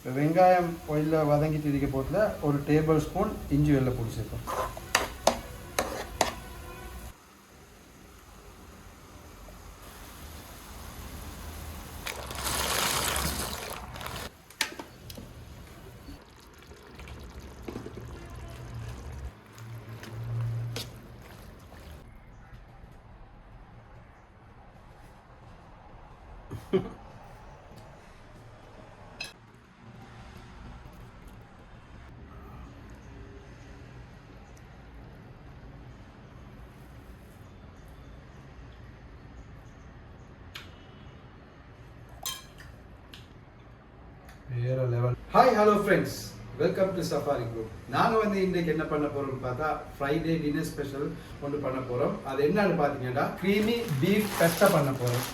இப்போ வெங்காயம் ஒயிலில் வதங்கிட்டு இருக்க போகிறதுல ஒரு டேபிள் ஸ்பூன் இஞ்சி வெள்ளை பொடி சேர்ப்போம். Level hi hello friends welcome to safari group நாங்கள் வந்து இன்றைக்கு என்ன பண்ண போகிறோம்னு பார்த்தா ஃப்ரைடே டின்னர் ஸ்பெஷல் ஒன்று பண்ண போகிறோம் அது என்னன்னு பார்த்தீங்கன்னா க்ரீமி பீஃப் பெஸ்டா பண்ண போகிறோம்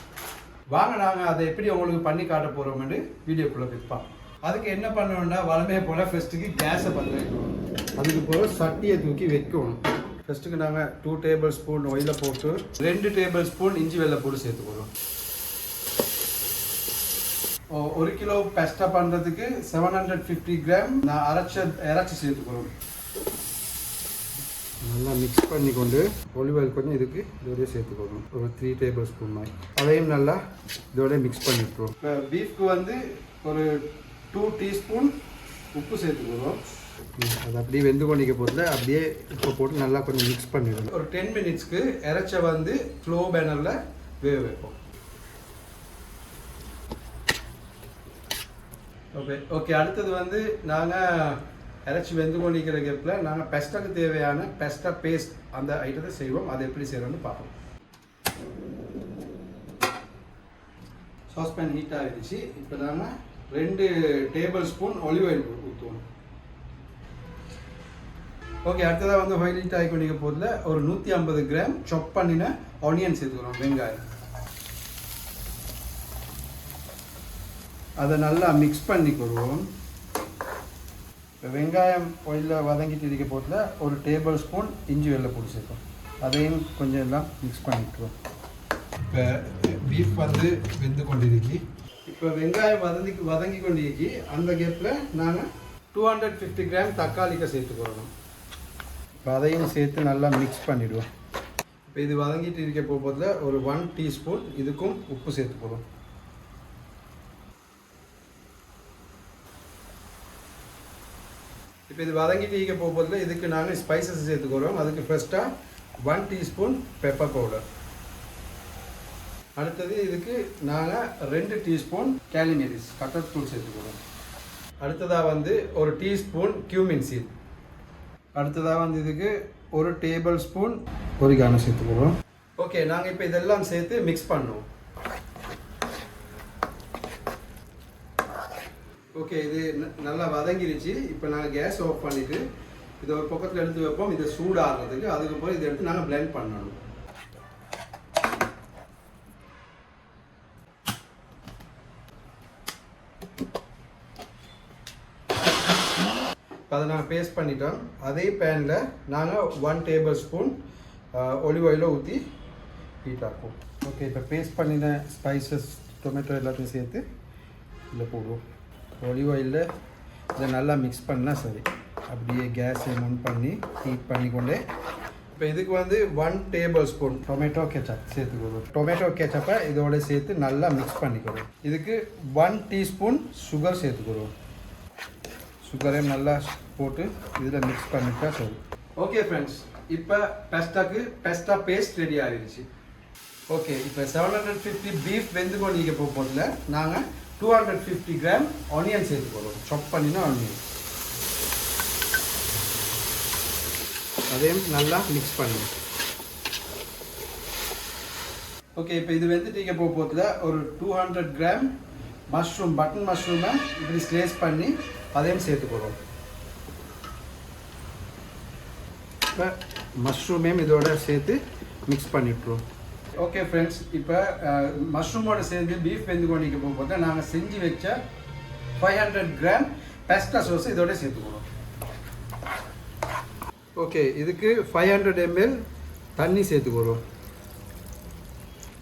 வாங்க நாங்கள் அதை எப்படி உங்களுக்கு பண்ணி காட்ட போகிறோம்னு வீடியோக்குள்ளே விற்பான் அதுக்கு என்ன பண்ணணும்னா வளமே போல் ஃபஸ்ட்டுக்கு கேஸை பண்ண வைக்கணும். அதுக்கு போக சட்டியை தூக்கி வைக்கணும். ஃபஸ்ட்டுக்கு நாங்கள் டூ டேபிள் ஸ்பூன் ஒயில போட்டு ரெண்டு டேபிள் ஸ்பூன் இஞ்சி வெள்ளை போட்டு சேர்த்துக்கிறோம் ஒரு கிலோ பெஸ்டா பண்ணுறதுக்கு செவன் ஹண்ட்ரட் ஃபிஃப்டி கிராம் நான் அரைச்ச இறச்சி சேர்த்துக்கிறோம் நல்லா மிக்ஸ் பண்ணி கொண்டு ஒலிவ் ஆயில் கொஞ்சம் இதுக்கு இதோடய சேர்த்துக்கணும் ஒரு த்ரீ டேபிள் ஸ்பூன் மாதிரி. அதையும் நல்லா இதோடய மிக்ஸ் பண்ணிட்டுருவோம் இப்போ பீஃப்க்கு வந்து ஒரு டூ டீஸ்பூன் உப்பு சேர்த்துக்கிறோம் அது அப்படியே வெந்து கொண்டிக்க போதில் அப்படியே உப்பு போட்டு நல்லா கொஞ்சம் மிக்ஸ் பண்ணிடணும். ஒரு டென் மினிட்ஸ்க்கு இறைச்ச வந்து ஸ்லோ பேனரில் வேக வைப்போம். ஓகே ஓகே அடுத்தது வந்து நாங்கள் இறைச்சி வெந்து கொண்டிருக்கிற கேப்பில் நாங்கள் பெஸ்டாக்கு தேவையான பெஸ்டா பேஸ்ட் அந்த ஐட்டத்தை செய்வோம். அதை எப்படி செய்கிறோம்னு பார்ப்போம். சாஸ்பேன் ஹீட் ஆகிடுச்சு இப்போ நாங்கள் ரெண்டு டேபிள் ஸ்பூன் ஒலிவ் ஆயில் ஊற்றுவோம் ஓகே அடுத்ததாக வந்து ஆயில் ஹீட் ஆகி கொண்டிருக்க போதில் ஒரு நூற்றி ஐம்பது கிராம் சொப் பண்ணின ஆனியன் சேர்த்துக்கிறோம் வெங்காயம். அதை நல்லா மிக்ஸ் பண்ணிக்கிடுவோம் இப்போ வெங்காயம் ஒயிலில் வதங்கிட்டு இருக்க போதில் ஒரு டேபிள் ஸ்பூன் இஞ்சி வெள்ளை பொடி சேர்ப்போம். அதையும் கொஞ்சம் எல்லாம் மிக்ஸ் பண்ணிட்டுருவோம் இப்போ பீஃப் வந்து வெந்து கொண்டிருக்கி. இப்போ வெங்காயம் வதங்கி வதங்கி கொண்டிருக்கி. அந்த கேப்பில் நாங்கள் டூ ஹண்ட்ரட் ஃபிஃப்டி கிராம் தக்காளிக்க சேர்த்துக்கிறோம் இப்போ அதையும் சேர்த்து நல்லா மிக்ஸ் பண்ணிவிடுவோம் இப்போ இது வதங்கிட்டு இருக்க போதில் ஒரு ஒன் டீஸ்பூன் இதுக்கும் உப்பு சேர்த்துக்கிறோம் இப்போ இது வதங்கிட்டு ஈக்க போகிறதுல இதுக்கு நாங்கள் ஸ்பைசஸ் சேர்த்துக்கிறோம் அதுக்கு ஃபர்ஸ்ட்டாக ஒன் டீஸ்பூன் பெப்பர் பவுடர் அடுத்தது இதுக்கு நாங்கள் ரெண்டு டீஸ்பூன் கேலிமேரிஸ் ஸ்பூன் சேர்த்துக்கிறோம் அடுத்ததாக வந்து ஒரு டீஸ்பூன் கியூமின் சீட் அடுத்ததாக வந்து இதுக்கு ஒரு டேபிள் ஸ்பூன் ஒரிகானோ சேர்த்துக்கிறோம் ஓகே நாங்கள் இப்போ இதெல்லாம் சேர்த்து மிக்ஸ் பண்ணுவோம். ஓகே இது ந- நல்லா வதங்கிருச்சு. இப்போ நாங்கள் கேஸ் ஆஃப் பண்ணிவிட்டு இதை ஒரு பக்கத்தில் எடுத்து வைப்போம். இதை சூடாகிறதுக்கு அதுக்கப்புறம் இதை எடுத்து நாங்கள் பிளெண்ட் பண்ணணும். அதை நாங்கள் பேஸ்ட் பண்ணிட்டோம். அதே பேனில் நாங்கள் ஒன் டேபிள் ஸ்பூன் ஒலிவ் ஆயிலை ஊற்றி ஹீட் ஆக்கும் ஓகே இப்போ பேஸ்ட் பண்ணின ஸ்பைசஸ் டொமேட்டோ எல்லாத்தையும் சேர்த்து இதில் போடுவோம். ஒலிவ் ஆயிலில் இதை நல்லா மிக்ஸ் பண்ணால் சரி. அப்படியே கேஸை முன் பண்ணி ஹீட் பண்ணிக்கொண்டே. இப்போ இதுக்கு வந்து one tablespoon tomato ketchup சேர்த்துக்கணும் டொமேட்டோ கெச்சப்பை இதோட சேர்த்து நல்லா மிக்ஸ் பண்ணிக்கணும் இதுக்கு ஒன் டீஸ்பூன் சுகர் சேர்த்துக்கணும் சுகரையும் நல்லா போட்டு இதில் மிக்ஸ் பண்ணிட்டா சரி. ஓகே ஃப்ரெண்ட்ஸ் இப்போ பெஸ்டாக்கு பெஸ்டா பேஸ்ட் ரெடி ஆகிடுச்சு ஓகே இப்போ செவன் ஹண்ட்ரட் ஃபிஃப்டி பீஃப் வெந்து கொண்டிருக்க போகிறதில்ல நாங்கள் two hundred fifty gram onion சேர்த்து போடுவோம். சாப் பண்ணினா ஆனியன் அதையும் நல்லா மிக்ஸ் பண்ணுவோம் ஓகே இப்போ இது வெந்துட்டீங்க போகும்போதில் ஒரு two hundred gram mushroom button மஷ்ரூமை இப்படி ஸ்லேஸ் பண்ணி அதையும் சேர்த்து போடுவோம். இப்போ மஷ்ரூமையும் இதோட சேர்த்து மிக்ஸ் பண்ணிவிட்ருவோம் ஓகே ஃப்ரெண்ட்ஸ் இப்போ மஷ்ரூமோட சேர்ந்து பீஃப் வெந்து கொண்டிருக்க போகும்போது நாங்கள் செஞ்சு வச்ச five hundred gram pesto sauce இதோட சேர்த்துக்கணும். ஓகே இதுக்கு ஃபைவ் ஹண்ட்ரட் எம்எல் தண்ணி சேர்த்துக்கிறோம்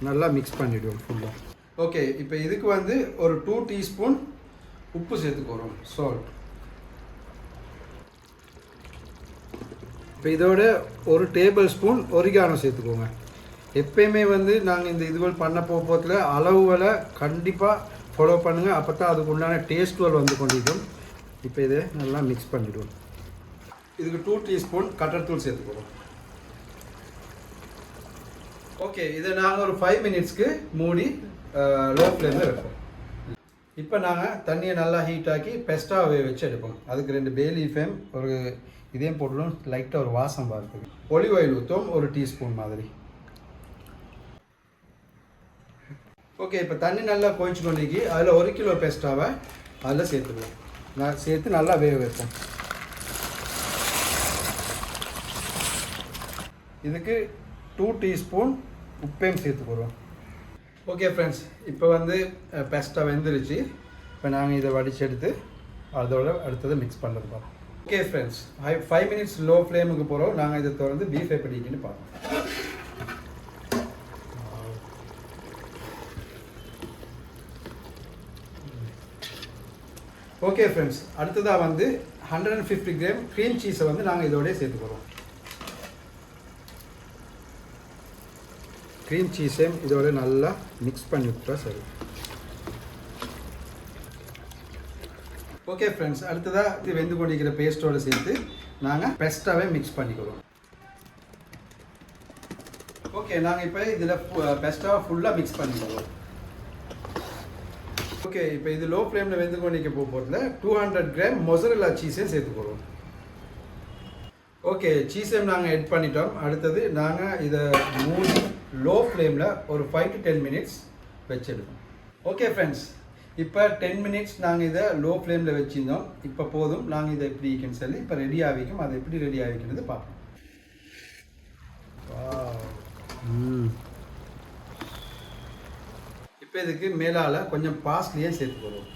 நல்லா மிக்ஸ் பண்ணிவிடுவோம் ஃபுல்லாக ஓகே இப்போ இதுக்கு வந்து ஒரு டூ டீஸ்பூன் உப்பு சேர்த்துக்கிறோம் சால்ட் இப்போ இதோட ஒரு டேபிள் ஸ்பூன் ஒரிகானோ சேர்த்துக்கோங்க. எப்பயுமே வந்து நாங்கள் இந்த இதுகள் பண்ண போகிறதுல அளவுகளை கண்டிப்பாக ஃபாலோ பண்ணுங்கள் அப்போ தான் அதுக்கு உண்டான டேஸ்ட்டுகள் வந்து கொண்டிருக்கும். இப்போ இதை நல்லா மிக்ஸ் பண்ணிவிடுவோம் இதுக்கு டூ டீஸ்பூன் கட்டர்தூள் சேர்த்துக்கிறோம் ஓகே இதை நாங்கள் ஒரு ஃபைவ் மினிட்ஸ்க்கு மூடி லோ ஃப்ளேமில் வைப்போம். இப்போ நாங்கள் தண்ணியை நல்லா ஹீட் ஆக்கி பெஸ்ட்டாக வச்சு எடுப்போம். அதுக்கு ரெண்டு பேலி ஃபேம் ஒரு இதையும் போட்டுடும் லைட்டாக ஒரு வாசம் பார்க்குது ஒலிவ் ஆயில் ஊற்றும் ஒரு டீஸ்பூன் மாதிரி. ஓகே இப்போ தண்ணி நல்லா கொதிச்சு கொண்டிக்கி அதில் ஒரு கிலோ பெஸ்ட்டாவை அதில் சேர்த்துக்குவோம் நான் சேர்த்து நல்லா வேக வைப்போம். இதுக்கு டூ டீஸ்பூன் உப்பையும் சேர்த்துக்கிறோம் ஓகே ஃப்ரெண்ட்ஸ் இப்போ வந்து பெஸ்ட்டாக வெந்துருச்சு. இப்போ நாங்கள் இதை வடிச்செடுத்து அதோட அடுத்தது மிக்ஸ் பண்ணுறது பார்ப்போம் okay friends five five minutes low ஃப்ளேமுக்கு போகிறோம் நாங்கள் இதை திறந்து பீஃப் எப்படி இருக்குன்னு பார்ப்போம். ஓகே ஃப்ரெண்ட்ஸ் அடுத்ததாக வந்து hundred and fifty gram cream சீஸை வந்து நாங்கள் இதோடய சேர்த்துக்கிறோம் க்ரீம் சீஸையும் இதோட நல்லா மிக்ஸ் பண்ணி விட்டா சரி. ஓகே ஃப்ரெண்ட்ஸ் அடுத்ததாக இது வெந்து கொண்டிருக்கிற பேஸ்ட்டோடு சேர்த்து நாங்கள் பெஸ்ட்டாகவே மிக்ஸ் பண்ணிக்கிறோம். ஓகே நாங்கள் இப்போ இதில் பெஸ்ட்டாக ஃபுல்லாக மிக்ஸ் பண்ணிக்கிறோம். ஓகே இப்போ இது லோ ஃப்ளேமில் வெந்து கொண்டிருக்க போக போகிறதுல டூ ஹண்ட்ரட் கிராம் மொசரலா சீஸையும் சேர்த்துக்கிறோம் ஓகே சீஸையும் நாங்கள் எட் பண்ணிட்டோம். அடுத்தது நாங்கள் இதை மூடி லோ ஃப்ளேமில் ஒரு ஃபைவ் டு டென் மினிட்ஸ் வச்சிடுவோம் ஓகே ஃப்ரெண்ட்ஸ் இப்போ டென் மினிட்ஸ் நாங்கள் இதை லோ ஃப்ளேமில் வச்சுருந்தோம். இப்போ போதும். நாங்கள் இதை எப்படி இருக்குன்னு சொல்லி இப்போ ரெடி ஆகிக்கும் அதை எப்படி ரெடி ஆகிக்கிறது பார்ப்போம். இப்போ இதுக்கு மேலால் கொஞ்சம் பாஸ்ட்லியே சேர்த்து போடுவோம்.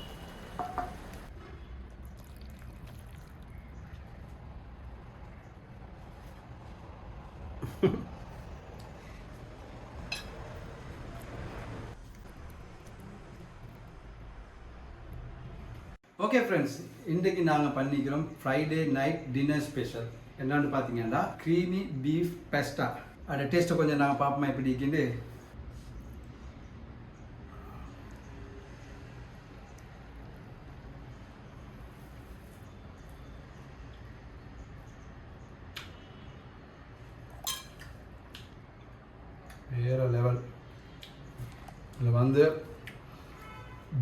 ஓகே ஃப்ரெண்ட்ஸ் இன்றைக்கு நாங்கள் பண்ணிக்கிறோம் ஃப்ரைடே நைட் டின்னர் ஸ்பெஷல் என்னன்னு பார்த்தீங்கன்னா க்ரீமி பீஃப் பெஸ்டா அதோட டேஸ்ட்டை கொஞ்சம் நாங்கள் பார்ப்போமா எப்படி இருக்குன்னு வேறு லெவல் இதில் வந்து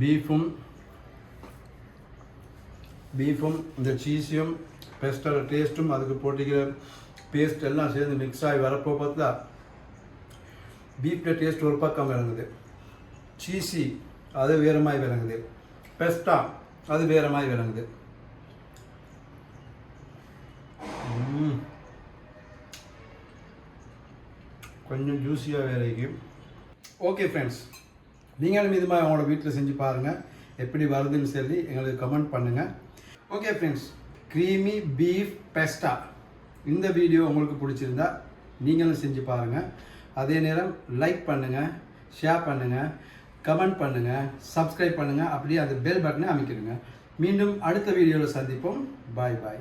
பீஃபும் பீஃபும் இந்த சீஸையும் பெஸ்டோட டேஸ்ட்டும் அதுக்கு போட்டிக்கிற பேஸ்ட் எல்லாம் சேர்ந்து மிக்ஸ் ஆகி வரப்போ பார்த்தா பீஃபில் டேஸ்ட் ஒரு பக்கம் விளங்குது. சீசி அது வேறு மாதிரி விளங்குது. பெஸ்டா அது வேறு மாதிரி விளங்குது. கொஞ்சம் ஜூஸியாக வேற ஓகே ஃப்ரெண்ட்ஸ் நீங்களும் இது மாதிரி அவங்களோட வீட்டில் செஞ்சு பாருங்கள் எப்படி வருதுன்னு சொல்லி எங்களுக்கு கமெண்ட் பண்ணுங்கள் ஓகே ஃப்ரெண்ட்ஸ் க்ரீமி பீஃப் பெஸ்டா இந்த வீடியோ உங்களுக்கு பிடிச்சிருந்தா நீங்களும் செஞ்சு பாருங்கள் அதே நேரம் லைக் பண்ணுங்கள் ஷேர் பண்ணுங்கள் கமெண்ட் பண்ணுங்கள் சப்ஸ்கிரைப் பண்ணுங்கள் அப்படியே அந்த பெல் பட்டனை அமைக்கிடுங்க. மீண்டும் அடுத்த வீடியோவில் சந்திப்போம். பாய் பாய்